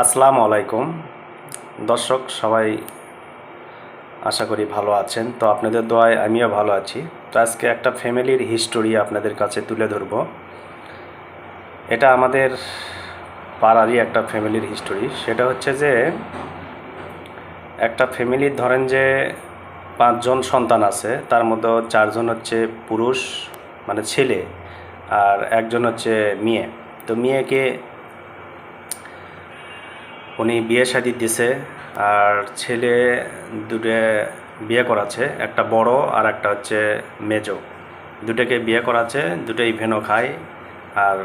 আসসালামু আলাইকুম। দর্শক, সবাই আশা করি ভালো আছেন। তো আপনাদের দোয়ায় আমিও ভালো আছি। তো আজকে একটা ফ্যামিলির হিস্টোরি আপনাদের কাছে তুলে ধরব। এটা আমাদের পাড়ারই একটা ফ্যামিলির হিস্টোরি। সেটা হচ্ছে যে, একটা ফ্যামিলির ধরেন যে পাঁচজন সন্তান আছে, তার মধ্যে চারজন হচ্ছে পুরুষ মানে ছেলে, আর একজন হচ্ছে মেয়ে। তো মেয়েকে উনি বিয়ে শাদি দিছে, আর ছেলে দুটো বিয়ে করাছে একটা বড় আর একটা হচ্ছে মেজো। দুটোকে বিয়ে করাছে দুটোই ভেনো খায়, আর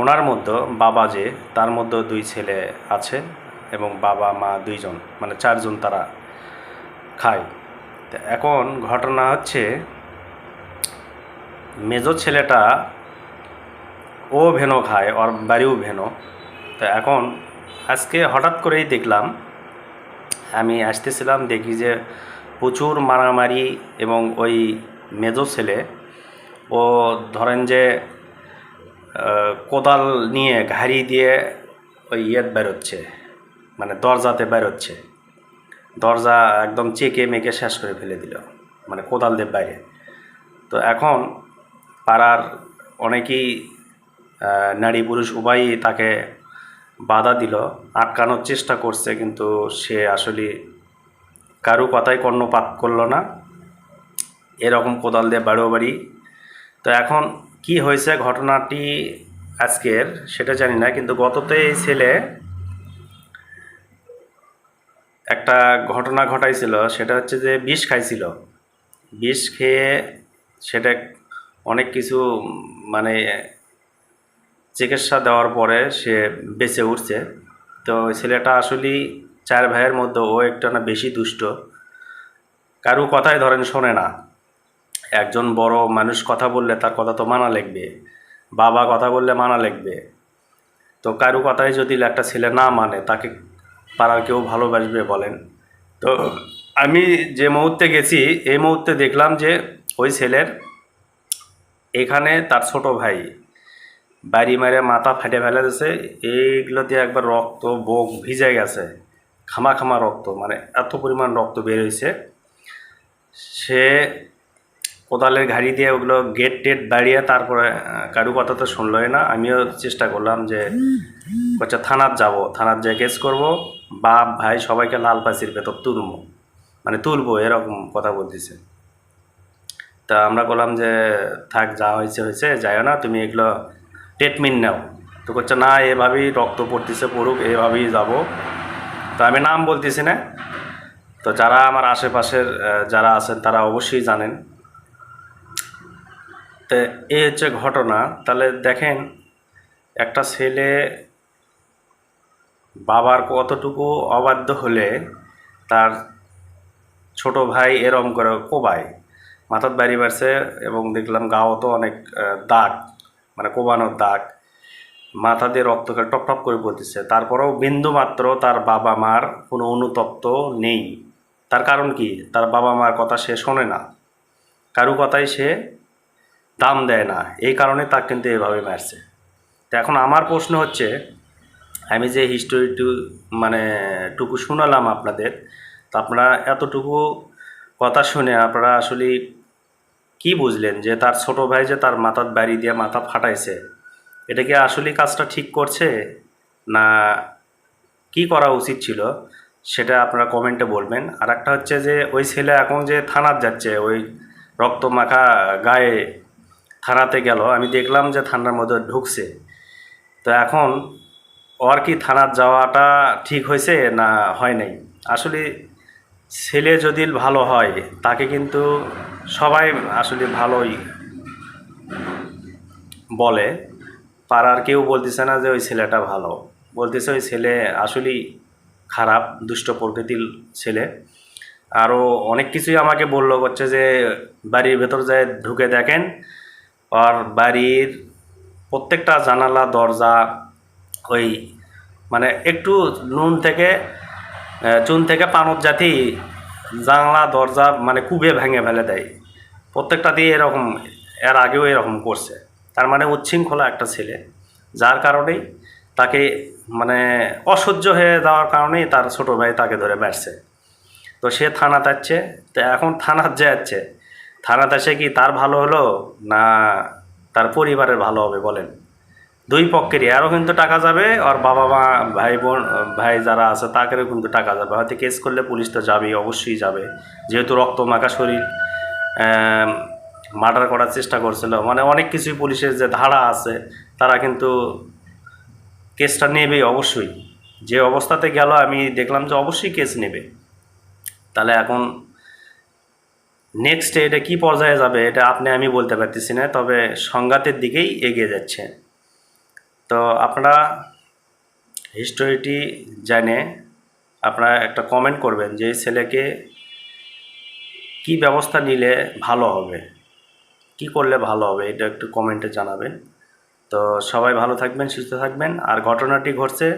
ওনার মধ্যে বাবা যে, তার মধ্যে দুই ছেলে আছে এবং বাবা, মা দুইজন মানে চারজন তারা খায়। তো এখন ঘটনা হচ্ছে, মেজো ছেলেটা ও ভেনো খায়, ওর বাড়িও ভেনো। তো এখন আজকে হঠাৎ করেই দেখলাম, আমি আসতেছিলাম দেখি যে প্রচুর মারামারি এবং ওই মেজো ছেলে, ও ধরেন যে কোদাল নিয়ে ঘাড়ি দিয়ে ওই ইয়েত বেরোচ্ছে মানে দরজাতে বেরোচ্ছে। দরজা একদম চেকে মেকে শেষ করে ফেলে দিল মানে কোদাল দিয়ে বাইরে। তো এখন পাড়ার অনেকেই নারী পুরুষ উভয়ই তাকে বাধা দিল, আটকানোর চেষ্টা করছে, কিন্তু সে আসলে কারও কথাই কর্ণপাত করল না। এরকম কোদাল দিয়ে বাড়ো বাড়ি। তো এখন কি হয়েছে ঘটনাটি আজকের সেটা জানি না, কিন্তু গততে এই ছেলে একটা ঘটনা ঘটাইছিল, সেটা হচ্ছে যে বিষ খাইছিল। বিষ খেয়ে সেটা অনেক কিছু মানে চিকিৎসা দেওয়ার পরে সে বেঁচে উঠছে। তো ছেলেটা আসলেই চার ভাইয়ের মধ্যে ও একটা না বেশি দুষ্ট। কারও কথাই ধরেন শোনে না। একজন বড় মানুষ কথা বললে তার কথা তো মানা লাগবে। বাবা কথা বললে মানা লাগবে। তো কারও কথাই যদি একটা ছেলে না মানে তাকে পাড়ার কেউ ভালোবাসবে বলেন। তো আমি যে মুহূর্তে গেছি, এই মুহূর্তে দেখলাম যে ওই ছেলের এখানে তার ছোট ভাই বাড়ি মারে মাথা ফেটে ফেলে দিয়েছে এইগুলো দিয়ে একবার রক্ত বুক ভিজে গেছে। খামা খামা রক্ত মানে এত পরিমাণ রক্ত বের হয়েছে সে কোদালের ঘাড়ি দিয়ে ওগুলো গেট টেট দাঁড়িয়ে তারপরে কারু কথা তো শুনলোই না। আমিও চেষ্টা করলাম যে হচ্ছে থানার যাব। থানার যে কেস করব। বাপ, ভাই সবাইকে লাল পাচির ভেতর তুলবো। মানে তুলবো, এরকম কথা বলতেছে। তা আমরা বললাম যে, থাক, যা হয়েছে হয়েছে যাইও না। তুমি এগুলো ট্রিটমেন্ট নাও। তো করছে না, এভাবেই রক্ত পড়তেছে, পড়ুক, এভাবেই যাব। তো আমি নাম বলতেছি না। তো যারা আমার আশেপাশের যারা আছেন, তারা অবশ্যই জানেন। তো এই হচ্ছে ঘটনা। তাহলে দেখেন, একটা ছেলে বাবার কতটুকু অবাধ্য হলে তার ছোট ভাই এরম করে কোবায়। মাথার বাড়ি বাড়ছে এবং দেখলাম গাও তো অনেক দাগ। মানে কোবানোর দাগ, মাথা দিয়ে রক্ত টপ টপ করে পড়তেছে তারপরেও বিন্দু মাত্র তার বাবা মার কোনো অনুতপ্ত নেই। তার কারণ কি? তার বাবা মার কথা সে শোনে না। কারু কথাই সে দাম দেয় না। এই কারণে তাকে কিন্তু এভাবে মারছে। তো এখন আমার প্রশ্ন হচ্ছে, আমি যে হিস্টোরিটু মানে টুকু শোনালাম আপনাদের, তো আপনারা এতটুকু কথা শুনে আপনারা আসলে কি বুঝলেন যে তার ছোট ভাই যে তার মাথার বাড়ি দিয়ে মাথা ফাটাইছে? এটা কি আসলেই কাজটা ঠিক করছে? না, কি করা উচিত ছিল? সেটা আপনারা কমেন্টে বলবেন। আর একটা হচ্ছে যে, ওই ছেলে এখন যে থানার যাচ্ছে, ওই রক্ত মাখা গায়ে থানাতে গেল। আমি দেখলাম যে থানার মধ্যে ঢুকছে। তো এখন ওর কি থানার যাওয়াটা ঠিক হয়েছে না হয় নাই? আসলে ছেলে যদি ভালো হয়, তাকে কিন্তু সবাই আসলে ভালোই বলে। পাড়ার কেউ বলতেছে না যে ওই ছেলেটা ভালো। বলতেছে ওই ছেলে আসলেই খারাপ, দুষ্ট প্রকৃতির ছেলে। আরও অনেক কিছুই আমাকে বলল হচ্ছে যে বাড়ির ভেতর যায় ঢুকে দেখেন। আর বাড়ির প্রত্যেকটা জানালা, দরজা ওই মানে একটু নুন থেকে চুন থেকে পানর জাতি জানলা, দরজা মানে কুবে ভেঙে ফেলে দেয়। প্রত্যেকটা দিয়ে এরকম, এর আগেও এরকম করছে। তার মানে উচ্ছৃঙ্খলা একটা ছেলে, যার কারণেই তাকে মানে অসহ্য হয়ে যাওয়ার কারণেই তার ছোটো ভাই তাকে ধরে বেড়ছে তো সে থানা যাচ্ছে, তো এখন থানার যাচ্ছে। থানাতে এসে কি, তার ভালো হলো না তার পরিবারের ভালো হবে বলেন? দুই পক্ষেরই। আরও কিন্তু টাকা যাবে, আর বাবা মা, ভাই বোন, ভাই যারা আছে তাদেরও কিন্তু টাকা যাবে। হয়তো কেস করলে পুলিশ তো যাবেই, অবশ্যই যাবে। যেহেতু রক্ত মাখা শরীর মার্ডার করার চেষ্টা করছিল। মানে অনেক কিছুই পুলিশের যে ধারা আছে, তারা কিন্তু কেসটা নেবেই অবশ্যই। যে অবস্থাতে গেল, আমি দেখলাম যে অবশ্যই কেস নেবে। তাহলে এখন নেক্সট এটা কি পর্যায়ে যাবে, এটা আপনি, আমি বলতে পারতেছি না। তবে সংঘাতের দিকেই এগিয়ে যাচ্ছে। তো আপনারা হিস্টোরিটি জেনে আপনারা একটা কমেন্ট করবেন যে ছেলেকে কি ব্যবস্থা নিলে ভালো হবে? কি করলে ভালো হবে? এটা একটু কমেন্টে জানাবেন। তো সবাই ভালো থাকবেন, সুস্থ থাকবেন। আর ঘটনাটি ঘটছে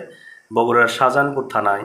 বগুড়ার শাহজাহানপুর থানায়।